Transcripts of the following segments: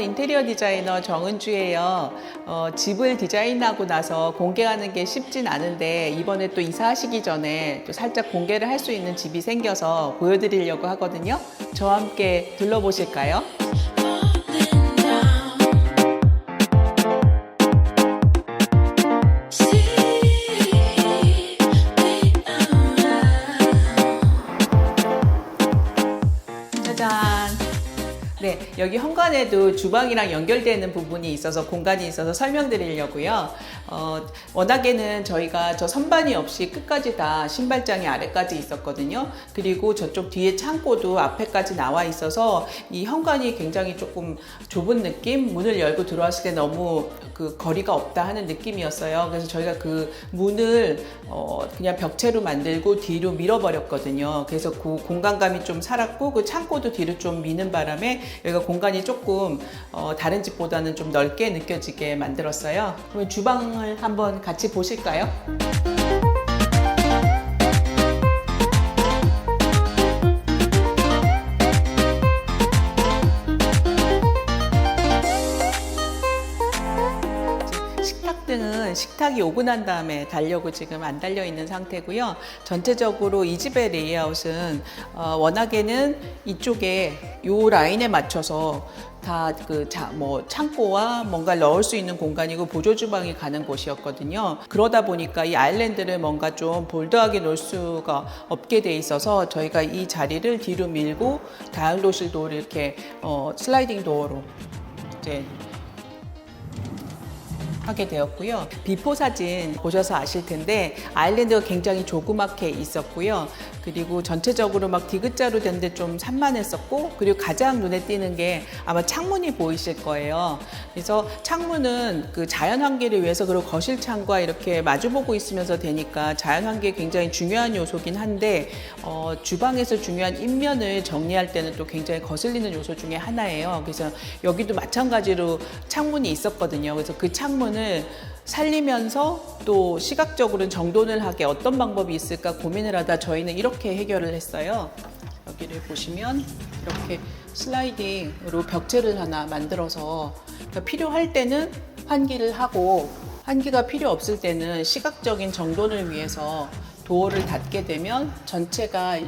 인테리어 디자이너 정은주예요. 어, 집을 디자인하고 나서 공개하는 게 쉽진 않은데 이번에 또 이사하시기 전에 또 살짝 공개를 할 수 있는 집이 생겨서 보여드리려고 하거든요. 저와 함께 둘러보실까요? 여기 현관에도 주방이랑 연결되는 부분이 있어서 공간이 있어서 설명드리려고요. 어, 워낙에는 저희가 저 선반이 없이 끝까지 다 신발장이 아래까지 있었거든요. 그리고 저쪽 뒤에 창고도 앞에까지 나와 있어서 이 현관이 굉장히 조금 좁은 느낌, 문을 열고 들어왔을 때 너무 그 거리가 없다 하는 느낌이었어요. 그래서 저희가 그 문을 어, 그냥 벽체로 만들고 뒤로 밀어버렸거든요. 그래서 그 공간감이 좀 살았고 그 창고도 뒤로 좀 미는 바람에 여기가 공간이 조금 어, 다른 집보다는 좀 넓게 느껴지게 만들었어요. 그러면 주방을 한번 같이 보실까요? 식탁이 오고 난 다음에 달려고 지금 안 달려 있는 상태고요. 전체적으로 이 집의 레이아웃은 어, 워낙에는 이쪽에 요 라인에 맞춰서 다그뭐 창고와 뭔가 넣을 수 있는 공간이고 보조 주방이 가는 곳이었거든요. 그러다 보니까 이 아일랜드를 뭔가 좀 볼드하게 놓을 수가 없게 돼 있어서 저희가 이 자리를 뒤로 밀고 다용도실 도어를 이렇게 어, 슬라이딩 도어로 이제 하게 되었고요. 비포 사진 보셔서 아실 텐데 아일랜드가 굉장히 조그맣게 있었고요. 그리고 전체적으로 막 디귿자로 된 데 좀 산만했었고 그리고 가장 눈에 띄는 게 아마 창문이 보이실 거예요. 그래서 창문은 그 자연 환기를 위해서 그리고 거실 창과 이렇게 마주보고 있으면서 되니까 자연 환기에 굉장히 중요한 요소긴 한데 어, 주방에서 중요한 인면을 정리할 때는 또 굉장히 거슬리는 요소 중에 하나예요. 그래서 여기도 마찬가지로 창문이 있었거든요. 그래서 그 창문을 살리면서 또 시각적으로는 정돈을 하게 어떤 방법이 있을까 고민을 하다 저희는 이렇게 해결을 했어요. 여기를 보시면 이렇게 슬라이딩으로 벽체를 하나 만들어서 그러니까 필요할 때는 환기를 하고 환기가 필요 없을 때는 시각적인 정돈을 위해서 도어를 닫게 되면 전체가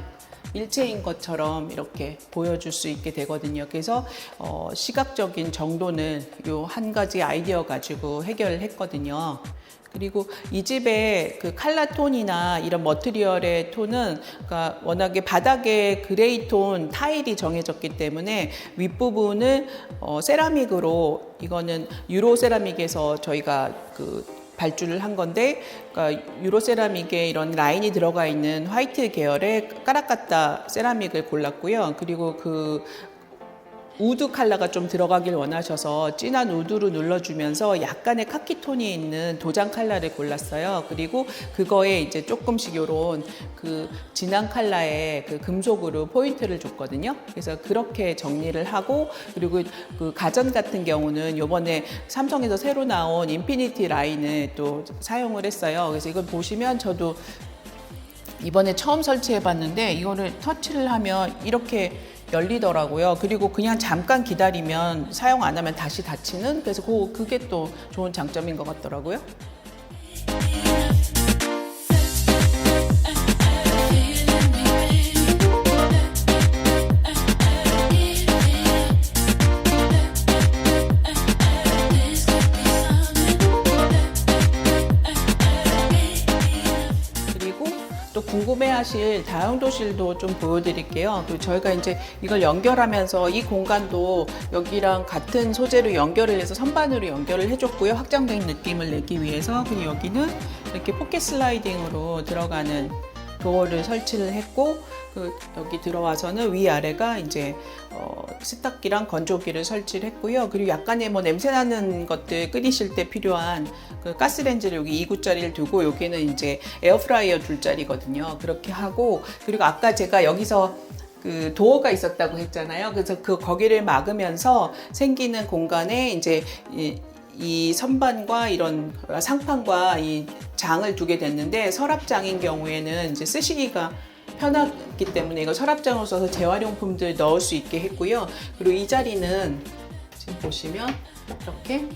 일체인 것처럼 이렇게 보여줄 수 있게 되거든요. 그래서 어, 시각적인 정도는 요 한 가지 아이디어 가지고 해결을 했거든요. 그리고 이 집의 그 칼라 톤이나 이런 머트리얼의 톤은 그러니까 워낙에 바닥에 그레이 톤 타일이 정해졌기 때문에 윗부분을 어, 세라믹으로 이거는 유로 세라믹에서 저희가 그 발주를 한 건데 그러니까 유로 세라믹에 이런 라인이 들어가 있는 화이트 계열의 까라까따 세라믹을 골랐고요. 그리고 그 우드 컬러가 좀 들어가길 원하셔서 진한 우드로 눌러주면서 약간의 카키 톤이 있는 도장 컬러를 골랐어요. 그리고 그거에 이제 조금씩 요런 그 진한 컬러의 그 금속으로 포인트를 줬거든요. 그래서 그렇게 정리를 하고 그리고 그 가전 같은 경우는 요번에 삼성에서 새로 나온 인피니티 라인을 또 사용을 했어요. 그래서 이걸 보시면 저도 이번에 처음 설치해 봤는데 이거를 터치를 하면 이렇게 열리더라고요. 그리고 그냥 잠깐 기다리면 사용 안 하면 다시 닫히는 그래서 그, 그게 또 좋은 장점인 것 같더라고요. 궁금해하실 다용도실도 좀 보여드릴게요. 그 저희가 이제 이걸 연결하면서 이 공간도 여기랑 같은 소재로 연결을 해서 선반으로 연결을 해줬고요. 확장된 느낌을 내기 위해서 그리고 여기는 이렇게 포켓 슬라이딩으로 들어가는 도어를 설치를 했고 그 여기 들어와서는 위 아래가 이제 어, 세탁기랑 건조기를 설치를 했고요. 그리고 약간의 뭐 냄새 나는 것들 끓이실 때 필요한 그 가스레인지를 여기 2구짜리를 두고 여기는 이제 에어프라이어 둘 자리거든요. 그렇게 하고 그리고 아까 제가 여기서 그 도어가 있었다고 했잖아요. 그래서 그 거기를 막으면서 생기는 공간에 이제 이, 이 선반과 이런 상판과 이 장을 두게 됐는데 서랍장인 경우에는 이제 쓰시기가 편하기 때문에 이거 서랍장으로 써서 재활용품들 넣을 수 있게 했고요. 그리고 이 자리는 지금 보시면 이렇게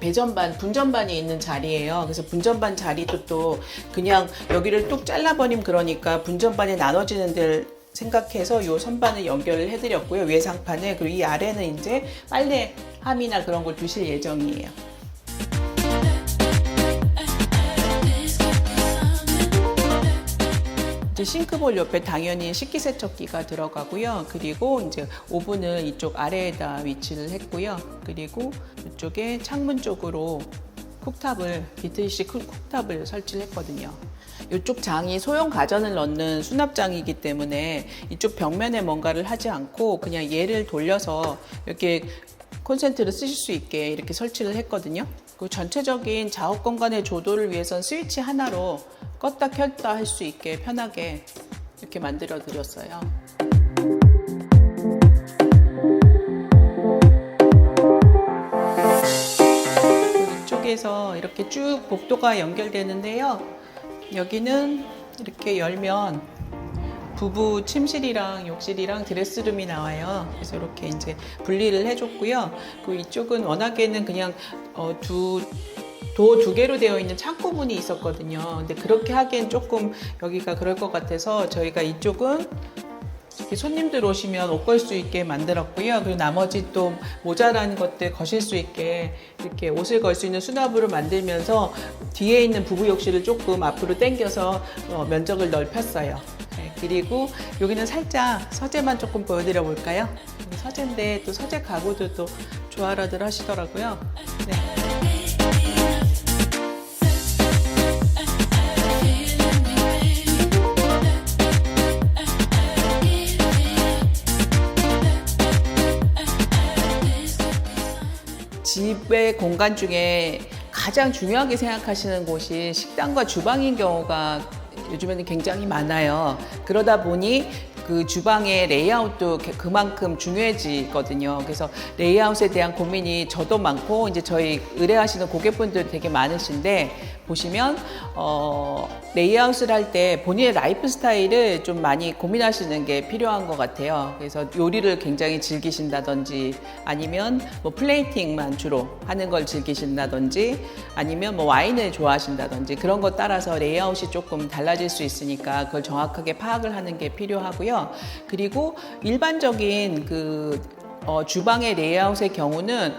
배전반, 분전반이 있는 자리예요. 그래서 분전반 자리도 또 그냥 여기를 뚝 잘라버리면 그러니까 분전반에 나눠지는 데를 생각해서 요 선반을 연결을 해드렸고요. 위에 상판에 그리고 이 아래는 이제 빨래 함이나 그런 걸 두실 예정이에요. 이제 싱크볼 옆에 당연히 식기세척기가 들어가고요. 그리고 이제 오븐을 이쪽 아래에다 위치를 했고요. 그리고 이쪽에 창문 쪽으로 쿡탑을 비트리식 쿡탑을 설치를 했거든요. 이쪽 장이 소형 가전을 넣는 수납장이기 때문에 이쪽 벽면에 뭔가를 하지 않고 그냥 얘를 돌려서 이렇게 콘센트를 쓰실 수 있게 이렇게 설치를 했거든요. 그 전체적인 작업 공간의 조도를 위해선 스위치 하나로 껐다 켰다 할 수 있게 편하게 이렇게 만들어 드렸어요. 이쪽에서 이렇게 쭉 복도가 연결되는데요. 여기는 이렇게 열면 부부 침실이랑 욕실이랑 드레스룸이 나와요. 그래서 이렇게 이제 분리를 해줬고요. 그 이쪽은 워낙에는 그냥 어, 두 도두 개로 되어 있는 창고문이 있었거든요. 근데 그렇게 하기엔 조금 여기가 그럴 것 같아서 저희가 이쪽은 손님들 오시면 옷 걸 수 있게 만들었고요. 그리고 나머지 또 모자란 것들 거실 수 있게 이렇게 옷을 걸 수 있는 수납으로 만들면서 뒤에 있는 부부 욕실을 조금 앞으로 당겨서 어, 면적을 넓혔어요. 네, 그리고 여기는 살짝 서재만 조금 보여드려 볼까요? 서재인데 또 서재 가구도 또 좋아라들 하시더라고요. 네. 집의 공간 중에 가장 중요하게 생각하시는 곳이 식당과 주방인 경우가 요즘에는 굉장히 많아요. 그러다 보니 그 주방의 레이아웃도 게- 그만큼 중요해지거든요. 그래서 레이아웃에 대한 고민이 저도 많고 이제 저희 의뢰하시는 고객분들 되게 많으신데 보시면 어, 레이아웃을 할 때 본인의 라이프 스타일을 좀 많이 고민하시는 게 필요한 것 같아요. 그래서 요리를 굉장히 즐기신다든지 아니면 뭐 플레이팅만 주로 하는 걸 즐기신다든지 아니면 뭐 와인을 좋아하신다든지 그런 것 따라서 레이아웃이 조금 달라질 수 있으니까 그걸 정확하게 파악을 하는 게 필요하고요. 그리고 일반적인 그 어, 주방의 레이아웃의 경우는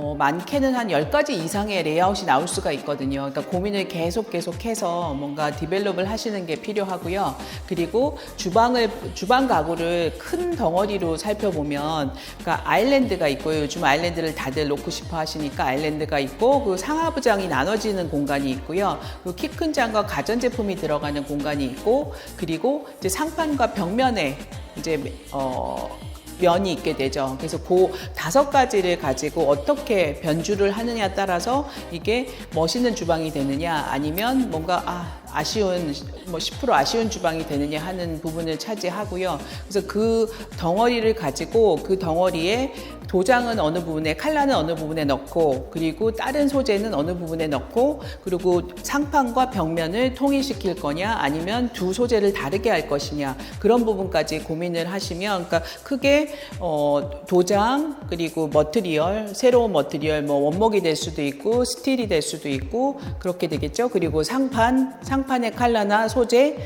어, 많게는 한 10가지 이상의 레이아웃이 나올 수가 있거든요. 그러니까 고민을 계속 계속 해서 뭔가 디벨롭을 하시는 게 필요하고요. 그리고 주방을, 주방 가구를 큰 덩어리로 살펴보면, 그러니까 아일랜드가 있고요. 요즘 아일랜드를 다들 놓고 싶어 하시니까 아일랜드가 있고, 그 상하부장이 나눠지는 공간이 있고요. 키 큰 장과 가전제품이 들어가는 공간이 있고, 그리고 이제 상판과 벽면에 이제, 어, 면이 있게 되죠. 그래서 그 다섯 가지를 가지고 어떻게 변주를 하느냐에 따라서 이게 멋있는 주방이 되느냐 아니면 뭔가 아, 아쉬운 뭐 10% 아쉬운 주방이 되느냐 하는 부분을 차지하고요. 그래서 그 덩어리를 가지고 그 덩어리에 도장은 어느 부분에 칼라는 어느 부분에 넣고 그리고 다른 소재는 어느 부분에 넣고 그리고 상판과 벽면을 통일시킬 거냐 아니면 두 소재를 다르게 할 것이냐 그런 부분까지 고민을 하시면 그러니까 크게 어, 도장 그리고 머트리얼 새로운 머트리얼 뭐 원목이 될 수도 있고 스틸이 될 수도 있고 그렇게 되겠죠 그리고 상판 상 판의 칼라나 소재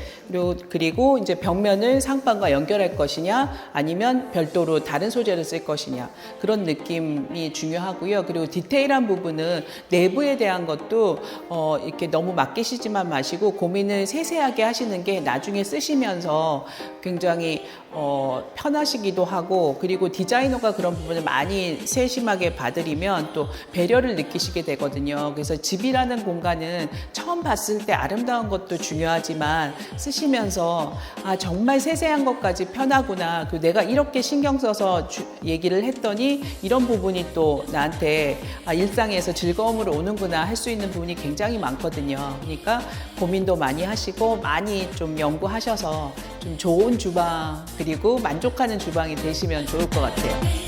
그리고 이제 벽면을 상판과 연결할 것이냐 아니면 별도로 다른 소재를 쓸 것이냐 그런 느낌이 중요하고요 그리고 디테일한 부분은 내부에 대한 것도 어, 이렇게 너무 맡기시지만 마시고 고민을 세세하게 하시는 게 나중에 쓰시면서 굉장히 어, 편하시기도 하고 그리고 디자이너가 그런 부분을 많이 세심하게 봐드리면 또 배려를 느끼시게 되거든요. 그래서 집이라는 공간은 처음 봤을 때 아름다운 것도 중요하지만 쓰시면서 아 정말 세세한 것까지 편하구나. 그 내가 이렇게 신경 써서 주- 얘기를 했더니 이런 부분이 또 나한테 아, 일상에서 즐거움으로 오는구나 할 수 있는 부분이 굉장히 많거든요. 그러니까 고민도 많이 하시고 많이 좀 연구하셔서 좀 좋은 주방 그리고 만족하는 주방이 되시면 좋을 것 같아요.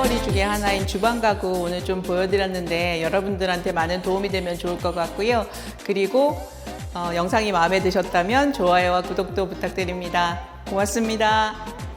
고민거리 중에 하나인 주방 가구 오늘 좀 보여드렸는데 여러분들한테 많은 도움이 되면 좋을 것 같고요. 그리고 어, 영상이 마음에 드셨다면 좋아요와 구독도 부탁드립니다. 고맙습니다.